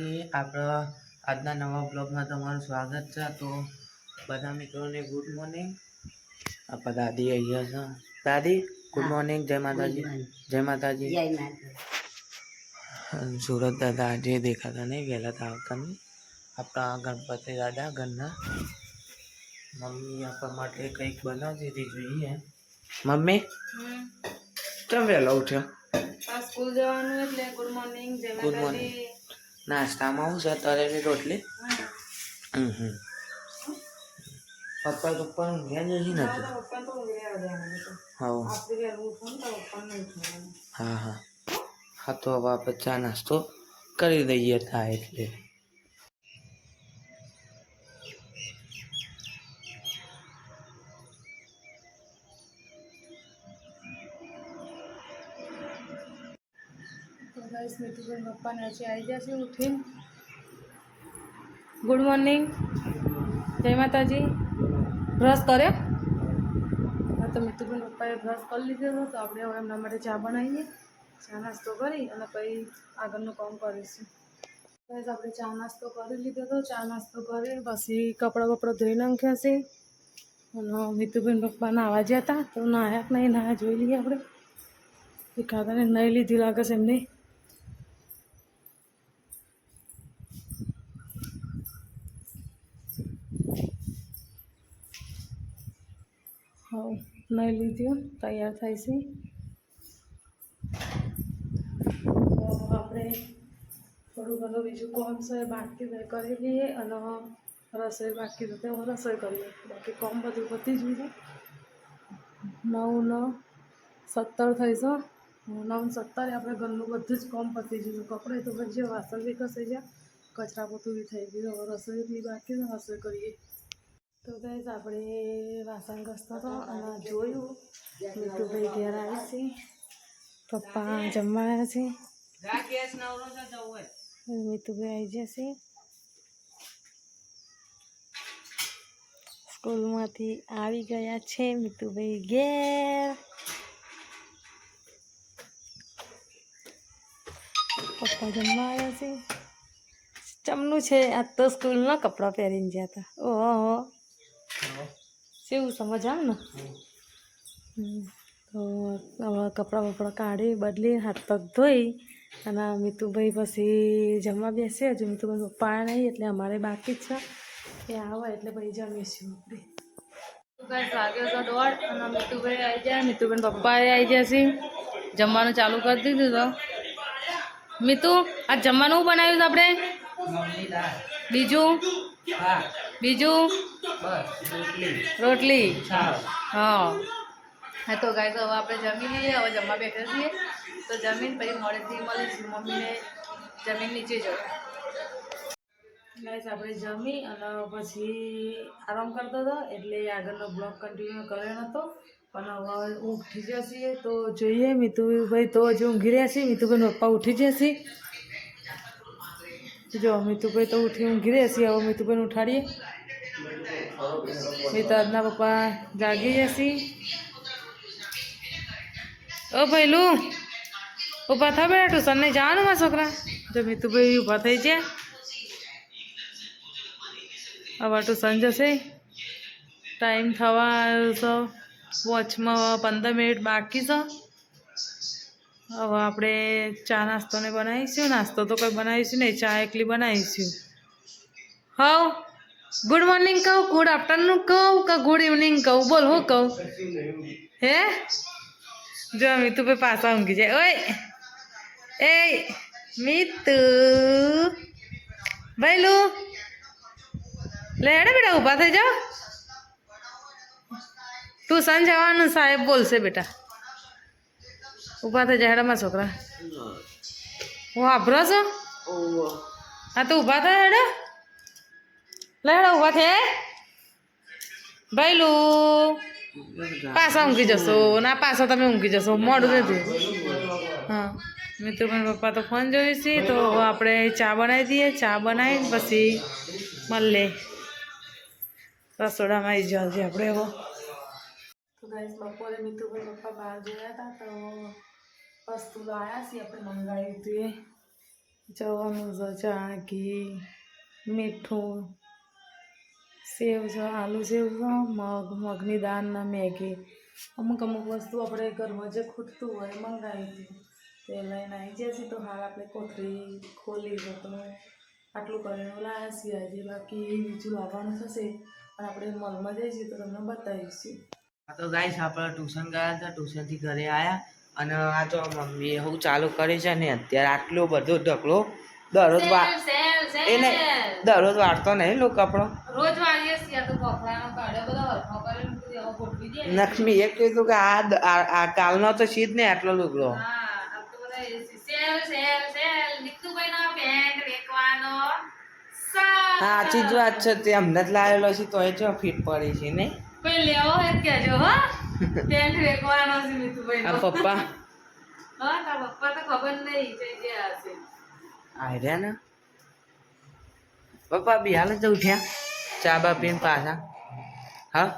માતાજી આપણા આજના નવા બ્લોગમાં તમારું સ્વાગત છે. તો બધા મિત્રોને ગુડ મોર્નિંગ. આપણા દાદી અહીંયા છે. દાદી ગુડ મોર્નિંગ. જય માતાજી. જય માતાજી. સુરત દાદા આજે દેખાતા નહીં વહેલા તો આવતા નહીં. આપણા ગણપતિ દાદા ઘરના. મમ્મી આપણા માટે કંઈક બનાવી દીધી જોઈએ. મમ્મી? કેમ વહેલા ઉઠ્યો? સ્કૂલ જવાનું એટલે ગુડ મોર્નિંગ જય માતાજી. નાસ્તામાં હું છે તળેલી રોટલી હમ હમ પપ્પા પપ્પા ઊંઘ્યા જ નથી. તો તો. તો હા હા. હા તો હવે આપણે ચા નાસ્તો કરી દઈએ થાય એટલે. ગાઈસ મીઠુબેન પપ્પાને હજી આવી જશે ઉઠીને. ગુડ મોર્નિંગ જય માતાજી. બ્રશ કર્યો હા, તો મીઠુબેન પપ્પાએ બ્રશ કરી લીધેલો તો આપણે હવે એમના માટે ચા બનાવીએ. ચા નાસ્તો કરી અને પછી આગળનું કામ કરીશું. ગાઈસ આપણે ચા નાસ્તો કરી લીધો તો ચા નાસ્તો કરી પછી કપડાં બપડા ધોઈ નાખ્યા છે. અને મીતુબેન પપ્પા નાવા જ્યા હતા, તો નાહ્યા નહીં, નાહ્યા જોઈ લઈએ આપણે. ખાતાને નહીં લીધી લાગે છે એમને. હા નહીં લીધું, તૈયાર થાય છે. તો આપણે થોડું ઘણું બીજું કોમ છે, બાકી તે કરી લઈએ અને રસોઈ બાકી તો હું રસોઈ કરીએ બાકી કોમ બધું પતી જ છે નવ નવ સત્તર થઈશું નવ સત્તરે આપણે ઘરનું બધું જ કોમ પતી ગયું. કપડે તો પછી વાસણ બી કસાઈ ગયા, કચરા પોતું બી થઈ ગયું. હવે રસોઈ બી બાકી રસોઈ કરીએ. તો ગાઈઝ આપણે વાસણ ઘસતો હતો અને જોયું. મીઠુભાઈ ઘેર આવે છે. પપ્પા જમવા આવ્યા છે. મીઠુભાઈ આવી જશે સ્કૂલમાંથી આવી ગયા છે મીતુભાઈ ઘેર. પપ્પા જમવા આવ્યા છે. ચમનું છે આજ તો સ્કૂલના કપડાં પહેરીને ગયા હતા. ઓહો. કેવું સમજ આવે ને? તો હવે કપડાં બપડા કાઢી બદલી હાથ પગ ધોઈ અને મીતુભાઈ પછી જમવા બેસી. હજુ મીતુભાઈ પપ્પા નહીં એટલે અમારે બાકી જ છે. એ આવે એટલે પછી જમીશું આપણે. વાગ્યો તો દોઢ અને મીતુભાઈ આવી જાય મીતુભાઈ પપ્પા આવી ગયા છે. જમવાનું ચાલુ કરી દીધું તો. મીતુ આ જમવાનું શું બનાવ્યું આપણે? બીજું? બીજું? રોટલી. હા. હા, તો ગાય તો હવે આપણે જમી લઈએ, હવે જમવા બેઠા છીએ. તો જમીન પછી મોડેથી મળીશું મમ્મીને જમીન નીચે જો ગાઈસ આપણે જમી અને પછી આરામ કરતો હતો, એટલે આગળનો બ્લોગ કન્ટિન્યુ કર્યો નહોતો પણ હવે ઉઠી જશે તો જોઈએ. મિતુભાઈ તો હજુ ઊંઘી રહ્યા છે, મિતુભાઈનો પપ્પા ઉઠી જશે. જો મીતુભાઈ તો ઉઠી ઊંઘી રહ્યા છે હવે મીતુભાઈને ઉઠાડીએ મિતાજના પપ્પા જાગી જશે ઓ ભૈલું ઊભા થા બેટા ટ્યુશન નહીં જવાનું મારા છોકરા જો મીતુભાઈ ઊભા થઈ ગયા હવે ટ્યુશન જશે ટાઈમ થવા આવ્યો છે વોચમાં પંદર મિનિટ બાકી છે હવે આપણે ચા નાસ્તો ને બનાવીશું. નાસ્તો તો કંઈ બનાવીશું નહીં. ચા એકલી બનાવીશું. હવ ગુડ મોર્નિંગ કહું ગુડ આફ્ટરનૂન કહું કે ગુડ ઇવનિંગ કહું? બોલ, હું કહું? હે? જો મીતુ ભાઈ પાછા ઊંઘી જાય. ઓય, એ મીતુ. ભાઈલું, લે હેડે બેટા ઊભા થઈ જાઓ. ટ્યુશન જવાનું સાહેબ બોલશે બેટા. ઊભા થઈ જાય હેડામાં છોકરા. હું આભરો છો? હા, તો ઊભા થાય હેડા. લે હેડા ઊભા થાય ભાઈલું પાછા ઊંઘી જશો. ના, પાછા તમે ઊંઘી જશો. મોડું નથી. હા મિત્રભાઈ પપ્પા તો ફોન જોઈશ તો આપણે ચા બનાવી દઈએ. ચા બનાવીને પછી મળે રસોડામાં આવી જશે આપણે એવો તો ગાઈસ બપોરે મિતુભાઈ પપ્પા બહાર ગયા હતા, તો વસ્તુ લાવ્યા છીએ આપણે મંગાવી હતું એ જવાનું છે ચણા ઘી મીઠું સેવ છે આલુ સેવ છે મગ મગની દાળ ને મેગી અમુક અમુક વસ્તુ આપણે ઘરમાં જે ખૂટતું હોય મંગાવી હતી તે લઈને આવી છે તો હાલ આપણે કોથળી ખોલી તો આટલું કરીને લાવ્યા છીએ આજે બાકી બીજું લાવવાનું થશે અને આપણે મોલમાં જઈશું તો તમને બતાવીશું તો ગાઈશ આપણે ટ્યુશન ગયા હતા ટ્યુશનથી ઘરે આવ્યા અને આ તો મમ્મી હું ચાલુ કરી છે ને અત્યારે આટલો બધો ઢગલો દરરોજ એ નહીં દરરોજ વાળતો નહીં લો કપડો. રોજ વાળીએ છીએ તો કપડાનો કાઢ્યો બધો હરખો કરીને ગોઠવી દે. એ કીધું કે આ આ કાલનો તો સીધ ને આટલો લુગડો. સાચી જ વાત છે તે અમને જ લાવેલો છે તો એ જો ફીટ પડી છે ને. કોઈ લેવો હોય કેજો હો. પેન્ટ વેકવાનો છે મિતુભાઈ. આ પપ્પા? હા તા પપ્પા તો ખબર નહીં જઈ ગયા હશે. આર્યા ને? પપ્પા બી હાલ જ ઉઠ્યા. ચા બા પીને પાછા. હા?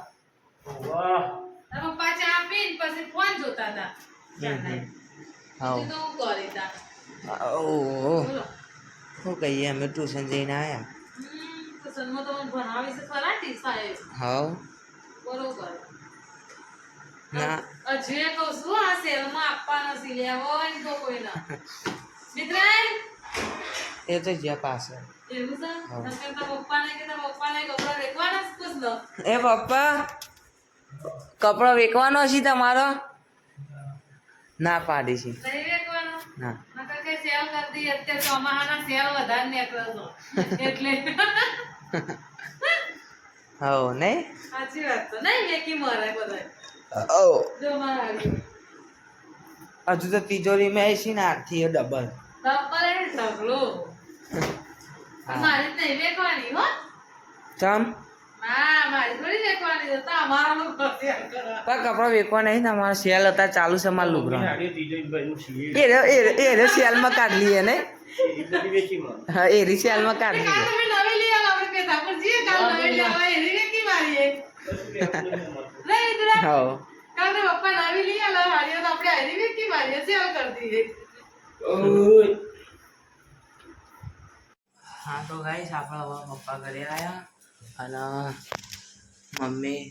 પપ્પા ચા પીને પછી ફોન જોતા હતા. તો હું કરી તા. ઓહ શું કહીએ અમે ટ્યુશન જઈને આવ્યા તો ભણાવી છે ખરા ટીસાએ હાઉ? બરોબર. ના. હજુ એ કહું છું આ સેલમાં આપવા નથી લેવો હોય તો કોઈ ના મિત્રાય? એ તો જ્યાં પાસે. એ પપ્પા કપડો વેકવાનો છે તમારો? ના પાડી છે. ના. સેલ કરી અત્યારે ચોમાહાના સેલ વધારે નીકળે છે એટલે. હો નહીં? સાચી વાત તો. નહીં વેકી મરાય બધાય. હજુ તો તિજોરીમાં એ છે ને થી ડબલ ડબલ એટલે ઢગલો. મારી નહીં વેચવાની હો. ચમ? કપડા વેચવા નહીં તમારો સેલ હતા ચાલુ છે મારું લુગડો. એ એ એ કાઢ લઈએ ને હા એ રી કાઢ લઈએ જઈએ કાલ હો. પપ્પા નવી લઈ આલો. હારીઓ તો આપણે કરી દઈએ હા? તો ગાઈસ આપણે હવે પપ્પા ઘરે આવ્યા અને મમ્મી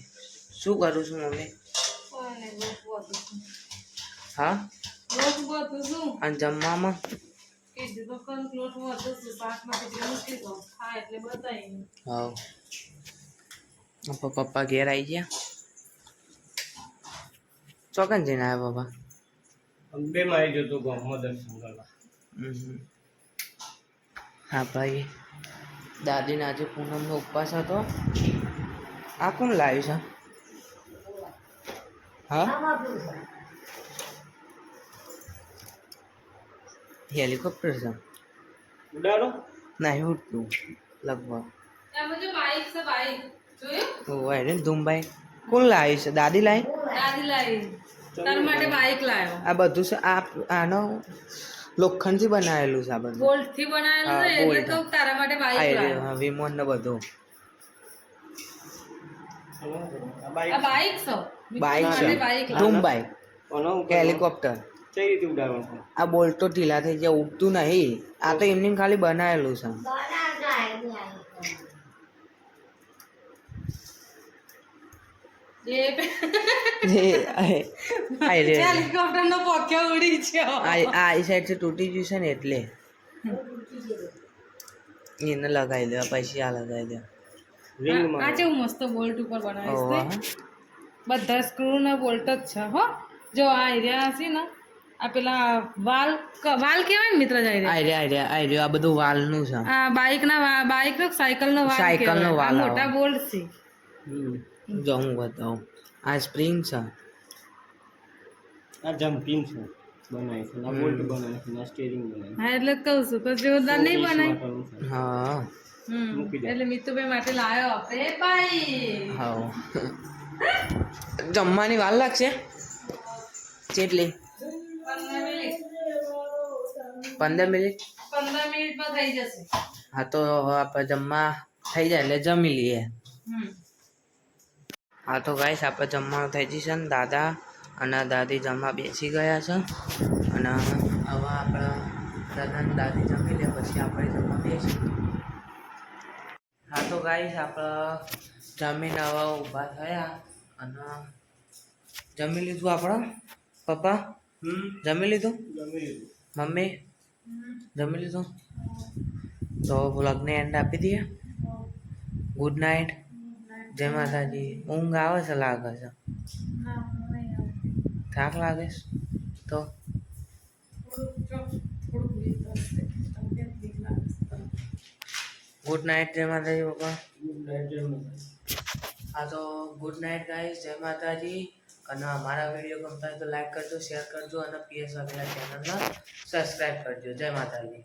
શું કરું છું મમ્મી. હા. અને જમવામાં. હા. હા. પપ્પા ઘેર આવી ગયા? ચોકન જઈને આવ્યા બાબા અંબે માં આવી જતો ગામમાં દર્શન કરવા. હા ભાઈ. દાદીને આજે પૂનમનો ઉપવાસ હતો. આ કોણ લાવ્યું છે? હા? હેલિકોપ્ટર છે. ઉડાડો. નહીં ઉડતું લગભગ. જો બાઈક જોયું? કોણ લાવી છે? દાદી લાવી દાદી લાવી. તારા માટે બાઈક લાવ્યો. આ બધું છે આ આનો લોખંડથી બનાવેલું છે આ બધું. બોલ્ટ બનાવેલું છે એટલે તો તારા માટે આ બાઈક લાવ્યો. હા, વિમોન ને બધું. આ છે. માટે છે. હેલિકોપ્ટર કઈ રીતે ઉડાડવાનું આ બોલ્ટો ઢીલા થઈ ગયા ઉગતું નહીં. આ તો એમની ખાલી બનાવેલું છે એ એ આ- આ રે. હેલિકોપ્ટર નો પોક્યો ઉડી છે આ આ એ સાઈડથી તૂટી ગયું છે ને એટલે. એને લગાવી દેવા પછી આ લગાવી દેવા. આ કેવું મસ્ત બોલ્ટ ઉપર બનાવીશ ઓહો. બધા સ્ક્રૂ ને બોલ્ટ જ છે હો. જો આ એરિયા હશે ને આ પેલા વાલ વાલ કેવાય ને મિત્ર જાય આઈ રહ્યા આઈ રહ્યા આઈ રહ્યા આ બધું વાલનું છે. આ બાઈક ના બાઇક બાઈક નો સાયકલ નો વાલ સાયકલ નો વાલ મોટા બોલ્ટ છે. જો હું બતાવું આ સ્પ્રિંગ છે આ જમ્પિંગ છે બનાવી છે આ બોલ્ટ બનાવી છે આ સ્ટીરિંગ બનાવી હા એટલે જ કહું છું તો જોરદાર નહીં બનાય છે હા હમ મૂકી દે. એટલે મિતુભાઈ માટે લાયો આપણે ભાઈ હા જમવાની વાર લાગશે કેટલી પંદર મિનિટ પંદર મિનિટ પંદર મિનિટમાં થઈ જશે હા તો હવે આપણે જમવા થઈ જાય એટલે જમી લઈએ હમ હા તો ગાઈસ આપણે જમવાનું થઈ જશે ને દાદા અને દાદી જમવા બેસી ગયા છે. અને હવે આપણે દાદા અને દાદી જમી લે પછી આપણે જમવા બેસીએ. હા તો ગાઈસ આપણે જમીને હવે ઊભા થયા અને જમી લીધું આપણે? પપ્પા? હમ. જમી લીધું? જમી લીધું. મમ્મી? જમી લીધું? તો બ્લોગને એન્ડ આપી દઈએ. ગુડ નાઇટ જય માતાજી ઊંઘ આવે છે લાગે છે. થાક લાગે છે? તો? ગુડ નાઇટ જય માતાજી પપ્પા. ગુડ નાઇટ જય માતાજી. હા તો ગુડ નાઇટ ગાઈસ જય માતાજી. અને અમારા વીડિયો ગમતા હોય તો લાઈક કરજો શેર કરજો અને પીએસ વાઘેલા ચેનલમાં સબસ્ક્રાઈબ કરજો. જય માતાજી.